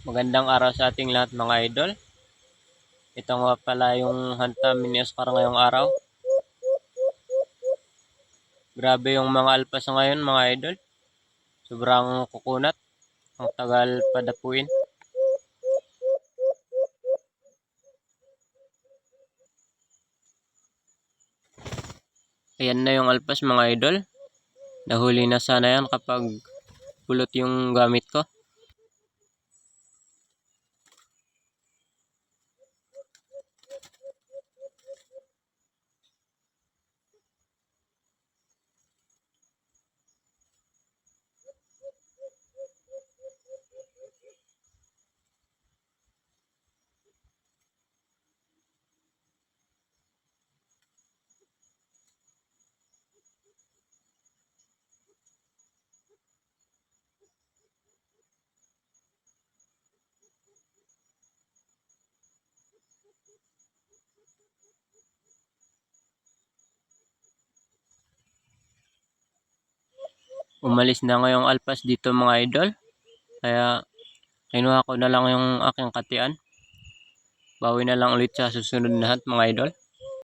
Magandang araw sa ating lahat mga idol. Ito nga pala yung hanta mini Oscar ngayong araw. Grabe yung mga alpas ngayon mga idol. Sobrang kukunat. Ang tagal padapuin. Ayan na yung alpas mga idol. Nahuli na sana yan kapag pulot yung gamit ko. Umalis na ngayong alpas dito mga idol. Kaya kinuha ko na lang yung aking katian. Bawi na lang ulit sa susunod na lahat mga idol.